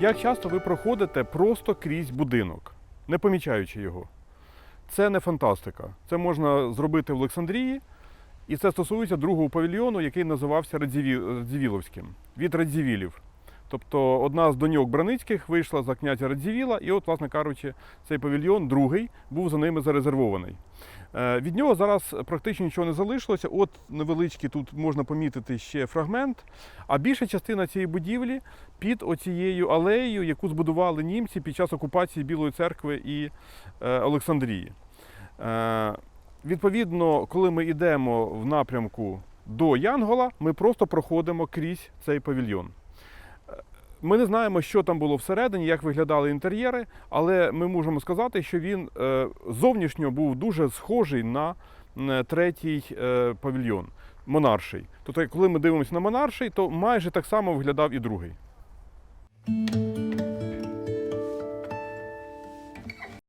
Як часто ви проходите просто крізь будинок, не помічаючи його? Це не фантастика. Це можна зробити в Олександрії, і це стосується другого павільйону, який називався Радзівіловським від Радзівілів. Тобто одна з доньок Браницьких вийшла за князя Радзівіла, і от, власне кажучи, цей павільйон, другий, був за ними зарезервований. Е, Від нього зараз практично нічого не залишилося. От невеличкий тут можна помітити ще фрагмент. А більша частина цієї будівлі під оцією алеєю, яку збудували німці під час окупації Білої церкви і е, Олександрії. Е, Відповідно, коли ми йдемо в напрямку до Янгола, ми просто проходимо крізь цей павільйон. Ми не знаємо, що там було всередині, як виглядали інтер'єри, але ми можемо сказати, що він е, зовнішньо був дуже схожий на третій е, павільйон монарший. Тобто, коли ми дивимося на монарший, то майже так само виглядав і другий.